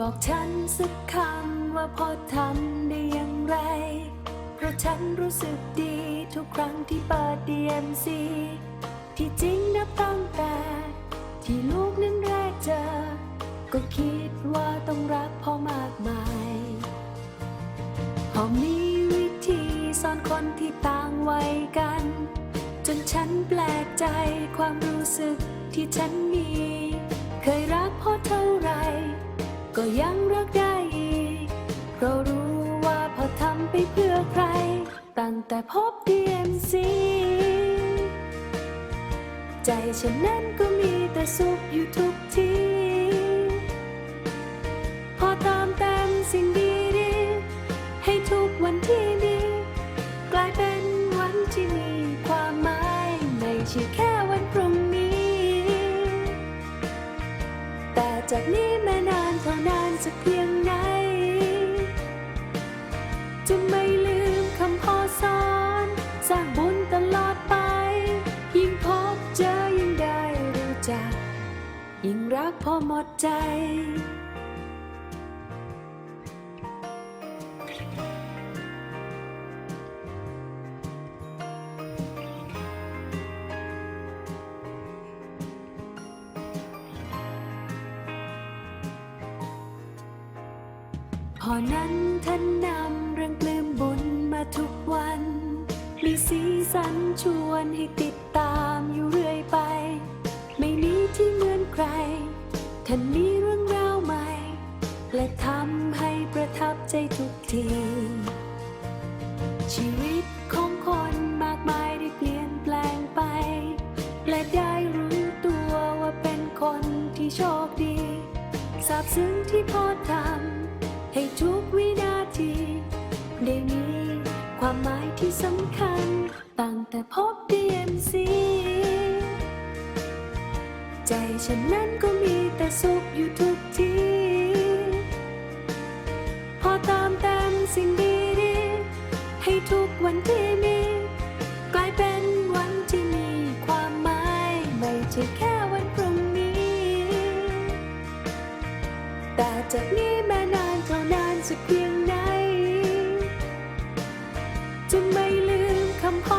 บอกฉันสักคำว่าพอทำได้อย่างไร เพราะฉันรู้สึกดีทุกครั้งที่เปิดดีเอ็มซีที่จริงนับตั้งแต่ ที่ลูกนั้น ก็คิดว่าต้องรักพ่อมากมายพอมีวิธีสอนคนที่ต่างวัยกัน จนฉันแปลกใจความรู้สึกที่ฉันมี เคยรักพ่อเท่าไหรก็ยังรักได้อีกเพราะรู้ว่าพ่อทำไปเพื่อใคร ตั้งแต่พบ DMC ใจฉันนั้นก็มีแต่สุขอยู่ทุกที สิ่งดีๆ ให้ทุกวันที่มีกลายเป็นวันที่มีความหมาย ไม่ใช่แค่วันพรุ่งนี้ แต่จากนี้แม่นานเท่านานจะเพียงไหน จะไม่ลืมคำพ่อสอน สร้างบุญตลอดไป ยิ่งพบเจอยิ่งได้รู้จัก ยิ่งรักพอหมดใจ พ่อนั้นท่านนำเรื่องปลื้มบุญมาทุกวัน มีสีสันชวนให้ติดตามอยู่เรื่อยไป ไม่มีที่เหมือนใคร ท่านมีเรื่องราวใหม่ และทำให้ประทับใจทุกที ชีวิตของคนมากมายได้เปลี่ยนแปลงไป และได้รู้ตัวว่าเป็นคนที่โชคดีซาบซึ้งที่พ่อทำ ให้ทุกวินาที ได้มีความหมายที่สำคัญ ตั้งแต่พบ DMC ใจฉันนั้นก็มีแต่สุขอยู่ทุกที พอตามเต็มสิ่งดีๆ ให้ทุกวันที่มี กลายเป็นวันที่มีความหมาย ไม่ใช่แค่วันพรุ่งนี้ แต่จากนี้แม้นาักเพียงไหน จะไม่ลืมคำข